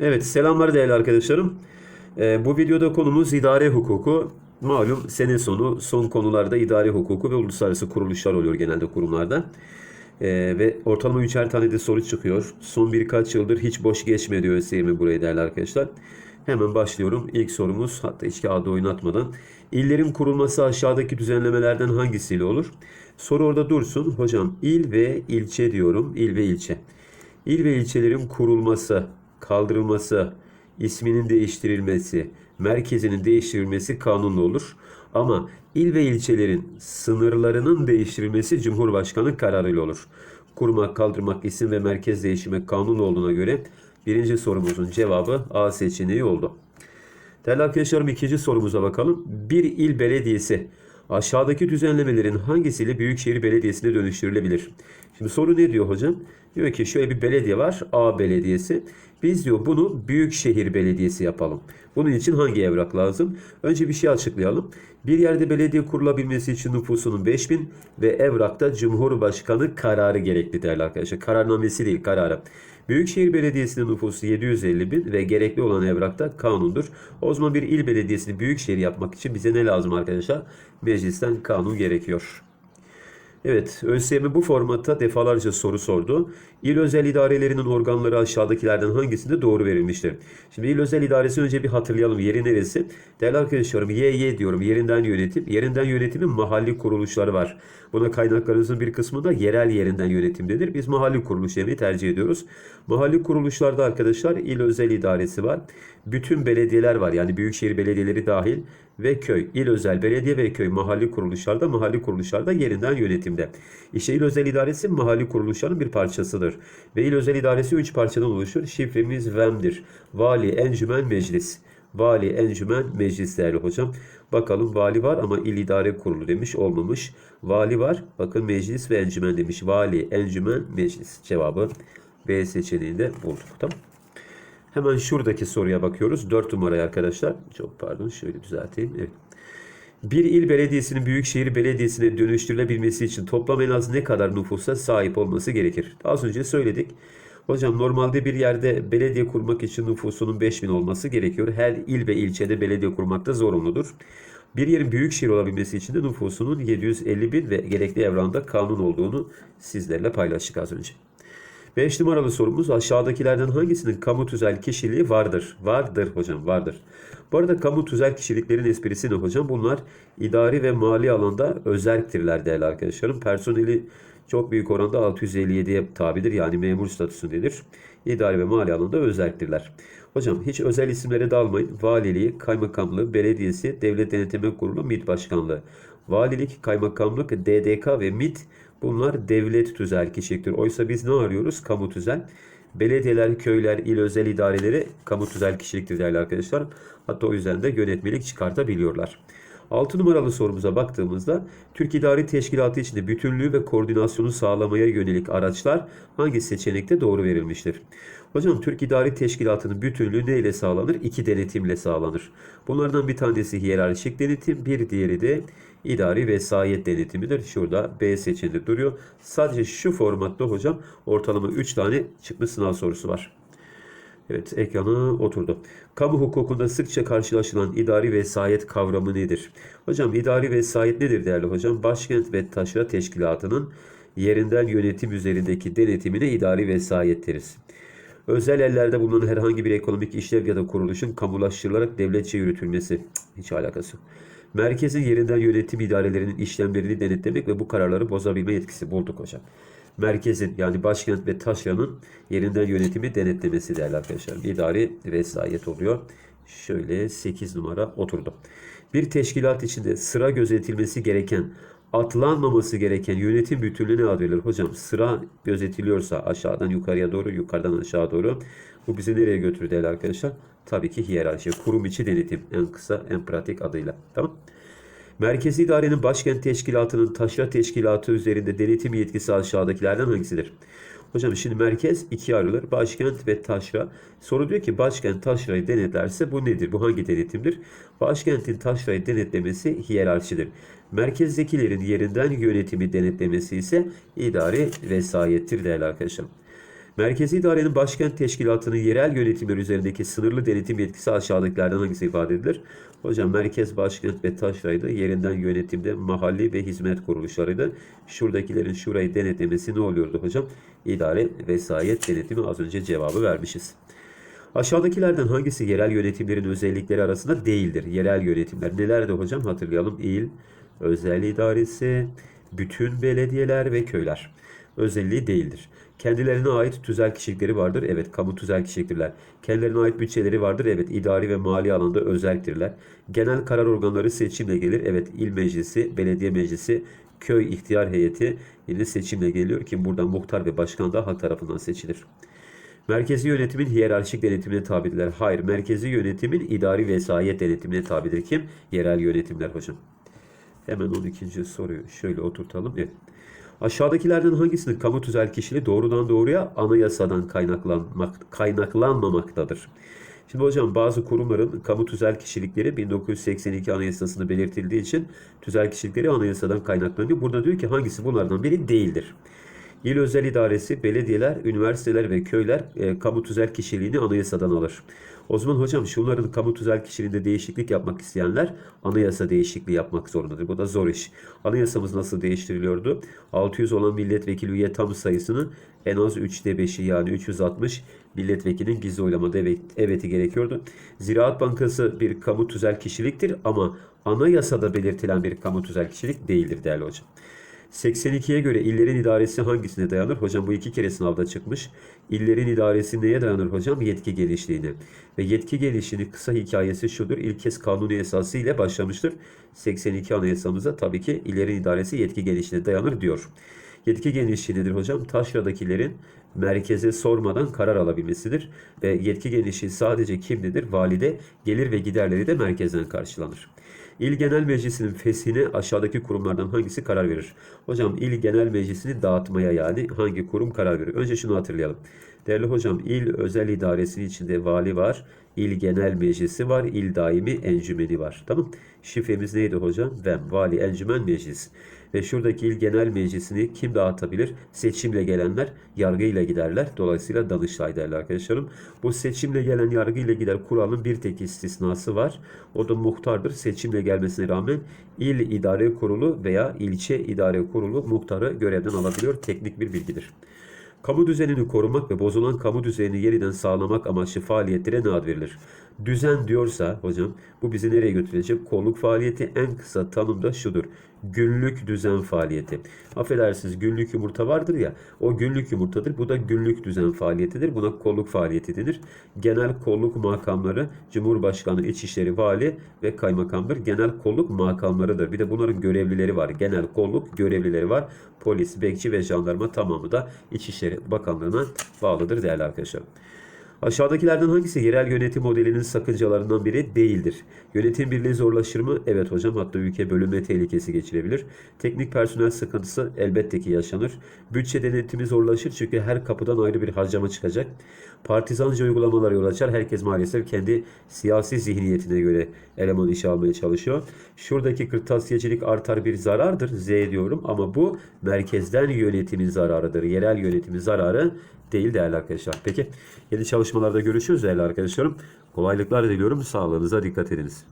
Evet, selamlar değerli arkadaşlarım. Ee, bu videoda konumuz idare hukuku. Malum sene sonu son konularda idare hukuku ve uluslararası kuruluşlar oluyor genelde kurumlarda. Ee, ve ortalama üçer tane de soru çıkıyor. Son birkaç yıldır hiç boş geçmedi ÖSYM buraya değerli arkadaşlar. Hemen başlıyorum. İlk sorumuz hatta hiç kağıdı oynatmadan. İllerin kurulması aşağıdaki düzenlemelerden hangisiyle olur? Soru orada dursun. Hocam il ve ilçe diyorum. İl ve ilçe. İl ve ilçelerin kurulması, kaldırılması, isminin değiştirilmesi, merkezinin değiştirilmesi kanunlu olur. Ama il ve ilçelerin sınırlarının değiştirilmesi Cumhurbaşkanı kararıyla olur. Kurmak, kaldırmak, isim ve merkez değişimi kanunlu olduğuna göre birinci sorumuzun cevabı A seçeneği oldu. Değerli arkadaşlarım ikinci sorumuza bakalım. Bir il belediyesi aşağıdaki düzenlemelerin hangisiyle Büyükşehir Belediyesi'ne dönüştürülebilir? Şimdi soru ne diyor hocam? Diyor ki şöyle bir belediye var A belediyesi. Biz diyor bunu Büyükşehir Belediyesi yapalım. Bunun için hangi evrak lazım? Önce bir şey açıklayalım. Bir yerde belediye kurulabilmesi için nüfusunun 5000 ve evrakta Cumhurbaşkanı kararı gerekli değerli arkadaşlar. Kararnamesi değil kararı. Büyükşehir Belediyesi'nin nüfusu 750 bin ve gerekli olan evrakta kanundur. O zaman bir il belediyesini büyükşehir yapmak için bize ne lazım arkadaşlar? Meclisten kanun gerekiyor. Evet, ÖSYM bu formatta defalarca soru sordu. İl özel idarelerinin organları aşağıdakilerden hangisinde doğru verilmiştir? Şimdi il özel idaresi önce bir hatırlayalım. Yeri neresi? Değerli arkadaşlarım YY diyorum. Yerinden yönetim. Yerinden yönetimin mahalli kuruluşları var. Buna kaynaklarımızın bir kısmı da yerel yerinden yönetimdedir. Biz mahalli kuruluş yemeği tercih ediyoruz. Mahalli kuruluşlarda arkadaşlar il özel idaresi var. Bütün belediyeler var. Yani büyükşehir belediyeleri dahil ve köy, il özel belediye ve köy mahalli kuruluşlarda, mahalli kuruluşlarda yerinden yönetimde. İşte il özel idaresi mahalli kuruluşların bir parçasıdır. Ve il özel idaresi üç parçadan oluşur. Şifremiz VEM'dir. Vali, encümen, meclis. Vali, encümen, meclis değerli hocam. Bakalım vali var ama il idare kurulu demiş olmamış. Vali var. Bakın meclis ve encümen demiş. Vali, encümen, meclis. Cevabı B seçeneğinde bulduk. Tamam. Hemen şuradaki soruya bakıyoruz. 4 numaraya arkadaşlar. Çok pardon şöyle düzelteyim. Evet. Bir il belediyesinin büyükşehir belediyesine dönüştürülebilmesi için toplam en az ne kadar nüfusa sahip olması gerekir? Az önce söyledik. Hocam normalde bir yerde belediye kurmak için nüfusunun 5000 olması gerekiyor. Her il ve ilçede belediye kurmakta zorunludur. Bir yerin büyükşehir olabilmesi için de nüfusunun 750 bin ve gerekli evranda kanun olduğunu sizlerle paylaştık az önce. 5 numaralı sorumuz aşağıdakilerden hangisinin kamu tüzel kişiliği vardır? Vardır hocam vardır. Bu arada kamu tüzel kişiliklerin esprisi ne hocam? Bunlar idari ve mali alanda özerktirler değerli arkadaşlarım. Personeli çok büyük oranda 657'ye tabidir yani memur statüsündedir. İdari ve mali alanda özerktirler. Hocam hiç özel isimlere dalmayın. Valiliği, kaymakamlığı, belediyesi, devlet denetleme kurulu, MİT başkanlığı. Valilik, kaymakamlık, DDK ve MİT bunlar devlet tüzel kişiliktir. Oysa biz ne arıyoruz? Kamu tüzel. Belediyeler, köyler, il özel idareleri kamu tüzel kişiliktir değerli arkadaşlar. Hatta o yüzden de yönetmelik çıkartabiliyorlar. 6 numaralı sorumuza baktığımızda Türk İdari Teşkilatı içinde bütünlüğü ve koordinasyonu sağlamaya yönelik araçlar hangi seçenekte doğru verilmiştir? Hocam Türk İdari Teşkilatı'nın bütünlüğü ne ile sağlanır? İki denetimle sağlanır. Bunlardan bir tanesi hiyerarşik denetim, bir diğeri de idari vesayet denetimidir. Şurada B seçeneği duruyor. Sadece şu formatta hocam ortalama 3 tane çıkmış sınav sorusu var. Evet ekrana oturdu. Kamu hukukunda sıkça karşılaşılan idari vesayet kavramı nedir? Hocam idari vesayet nedir değerli hocam? Başkent ve taşra teşkilatının yerinden yönetim üzerindeki denetimine idari vesayet deriz. Özel ellerde bulunan herhangi bir ekonomik işlev ya da kuruluşun kamulaştırılarak devletçe yürütülmesi. Hiç alakası. Merkezin yerinden yönetim idarelerinin işlemlerini denetlemek ve bu kararları bozabilme yetkisi bulduk hocam merkezin yani başkent ve taşranın yerinden yönetimi denetlemesi değerli arkadaşlar. İdari vesayet oluyor. Şöyle 8 numara oturdu. Bir teşkilat içinde sıra gözetilmesi gereken, atlanmaması gereken yönetim bütünlüğü ne adı verilir? Hocam sıra gözetiliyorsa aşağıdan yukarıya doğru, yukarıdan aşağı doğru bu bizi nereye götürür değerli arkadaşlar? Tabii ki hiyerarşi, kurum içi denetim en kısa, en pratik adıyla. Tamam Merkezi idarenin başkent teşkilatının taşra teşkilatı üzerinde denetim yetkisi aşağıdakilerden hangisidir? Hocam şimdi merkez ikiye ayrılır. Başkent ve taşra. Soru diyor ki başkent taşrayı denetlerse bu nedir? Bu hangi denetimdir? Başkentin taşrayı denetlemesi hiyerarşidir. Merkezdekilerin yerinden yönetimi denetlemesi ise idari vesayettir değerli arkadaşlar. Merkezi idarenin başkent teşkilatının yerel yönetimler üzerindeki sınırlı denetim yetkisi aşağıdakilerden hangisi ifade edilir? Hocam merkez başkent ve taşraydı. Yerinden yönetimde mahalli ve hizmet kuruluşlarıydı. Şuradakilerin şurayı denetlemesi ne oluyordu hocam? İdare vesayet denetimi az önce cevabı vermişiz. Aşağıdakilerden hangisi yerel yönetimlerin özellikleri arasında değildir? Yerel yönetimler nelerdi hocam? Hatırlayalım. İl, özel idaresi, bütün belediyeler ve köyler. Özelliği değildir. Kendilerine ait tüzel kişilikleri vardır. Evet, kamu tüzel kişiliktirler. Kendilerine ait bütçeleri vardır. Evet, idari ve mali alanda özelliktirler. Genel karar organları seçimle gelir. Evet, il meclisi, belediye meclisi, köy ihtiyar heyeti yine seçimle geliyor ki buradan muhtar ve başkan da halk tarafından seçilir. Merkezi yönetimin hiyerarşik denetimine tabidirler. Hayır, merkezi yönetimin idari vesayet denetimine tabidir. Kim? Yerel yönetimler hocam. Hemen 12. soruyu şöyle oturtalım. Evet. Aşağıdakilerden hangisinin kamu tüzel kişiliği doğrudan doğruya anayasadan kaynaklanmak, kaynaklanmamaktadır? Şimdi hocam bazı kurumların kamu tüzel kişilikleri 1982 Anayasası'nda belirtildiği için tüzel kişilikleri anayasadan kaynaklanıyor. Burada diyor ki hangisi bunlardan biri değildir. İl özel idaresi, belediyeler, üniversiteler ve köyler e, kamu tüzel kişiliğini anayasadan alır. O zaman hocam şunların kamu tüzel kişiliğinde değişiklik yapmak isteyenler anayasa değişikliği yapmak zorundadır. Bu da zor iş. Anayasamız nasıl değiştiriliyordu? 600 olan milletvekili üye tam sayısının en az 3'te 5'i yani 360 milletvekilinin gizli oylamada evet, eveti gerekiyordu. Ziraat Bankası bir kamu tüzel kişiliktir ama anayasada belirtilen bir kamu tüzel kişilik değildir değerli hocam. 82'ye göre illerin idaresi hangisine dayanır? Hocam bu iki kere sınavda çıkmış. İllerin idaresi neye dayanır hocam? Yetki genişliğine. Ve yetki genişliğinin kısa hikayesi şudur. İlk kez kanuni esası ile başlamıştır. 82 anayasamıza tabii ki illerin idaresi yetki genişliğine dayanır diyor. Yetki genişliği nedir hocam? Taşradakilerin merkeze sormadan karar alabilmesidir. Ve yetki genişliği sadece kimdedir? Valide gelir ve giderleri de merkezden karşılanır. İl Genel Meclisi'nin feshine aşağıdaki kurumlardan hangisi karar verir? Hocam İl Genel Meclisi'ni dağıtmaya yani hangi kurum karar verir? Önce şunu hatırlayalım. Değerli hocam il özel idaresinin içinde vali var, il genel meclisi var, il daimi encümeni var. Tamam. Şifremiz neydi hocam? VEM, vali encümen meclis. Ve şuradaki il genel meclisini kim dağıtabilir? Seçimle gelenler yargıyla giderler. Dolayısıyla Danıştay derler arkadaşlarım. Bu seçimle gelen yargıyla gider kuralın bir tek istisnası var. O da muhtardır. Seçimle gelmesine rağmen il idare kurulu veya ilçe idare kurulu muhtarı görevden alabiliyor. Teknik bir bilgidir. Kamu düzenini korumak ve bozulan kamu düzenini yeniden sağlamak amaçlı faaliyetlere ne ad verilir? Düzen diyorsa hocam bu bizi nereye götürecek? Kolluk faaliyeti en kısa tanımda şudur. Günlük düzen faaliyeti. Affedersiniz günlük yumurta vardır ya o günlük yumurtadır. Bu da günlük düzen faaliyetidir. Buna kolluk faaliyeti denir. Genel kolluk makamları Cumhurbaşkanı, İçişleri, Vali ve Kaymakamdır. Genel kolluk makamlarıdır. Bir de bunların görevlileri var. Genel kolluk görevlileri var. Polis, bekçi ve jandarma tamamı da İçişleri Bakanlığı'na bağlıdır değerli arkadaşlar. Aşağıdakilerden hangisi yerel yönetim modelinin sakıncalarından biri değildir? Yönetim birliği zorlaşır mı? Evet hocam hatta ülke bölünme tehlikesi geçirebilir. Teknik personel sıkıntısı elbette ki yaşanır. Bütçe denetimi zorlaşır çünkü her kapıdan ayrı bir harcama çıkacak. Partizanca uygulamalar yol açar. Herkes maalesef kendi siyasi zihniyetine göre eleman işe almaya çalışıyor. Şuradaki kırtasiyecilik artar bir zarardır. Z diyorum ama bu merkezden yönetimin zararıdır. Yerel yönetimin zararı değil değerli arkadaşlar. Peki yeni çalışmalarda görüşürüz değerli arkadaşlarım. Kolaylıklar diliyorum. Sağlığınıza dikkat ediniz.